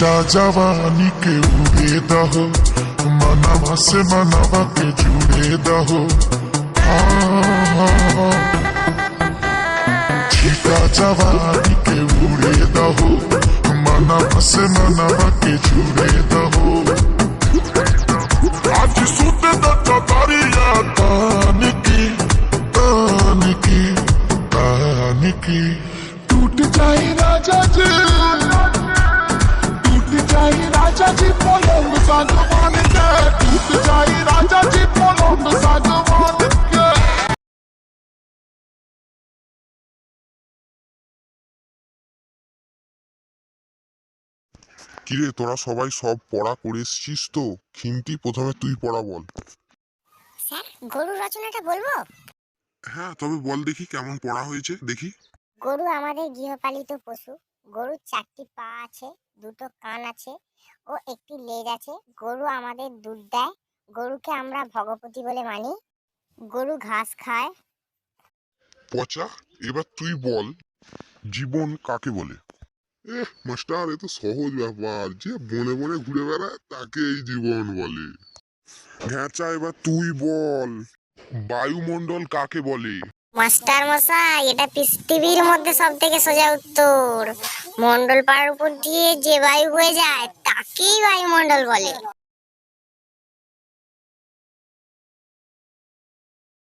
ता जवानी के उड़े दहो मनवा से मनवा के जुड़े दहो छीटा जवानी के उड़े दहो मनवा से मनवा के जुड़े दहो आज सुते दा तारिया तान की तान की तान की टूट जाए राजा जी। কিরে তোরা সবাই সব পড়া করে এসছিস তো? খিন্তি প্রথমে তুই পড়া বল। স্যার গরু রচনাটা বলব? হ্যাঁ তবে বল দেখি কেমন পড়া হয়েছে দেখি। গরু আমাদের গৃহপালিত পশু। গরুর চারটি পা আছে দুটো কান আছে ও একটি লেজ আছে। গরু আমাদের দুধ দেয়। গরুকে আমরা ভগবতী বলে মানি। গরু ঘাস খায়। পচা? এবার তুই বল জীবন কাকে বলে? এ মাস্টার এ তো সহজ ব্যাপার। যে বনে বনে ঘুরে বেড়ায় তাকে এই জীবন বলে। ঘ্যাঁচা এবার তুই বল বায়ুমণ্ডল কাকে বলে? মাস্টার মশাই এটা পৃথিবীর মধ্যে সব থেকে সোজা উত্তর। মন্ডল পাড়ার উপর দিয়ে যে বায়ু বয়ে যায় তাকেই বায়ুমণ্ডল বলে।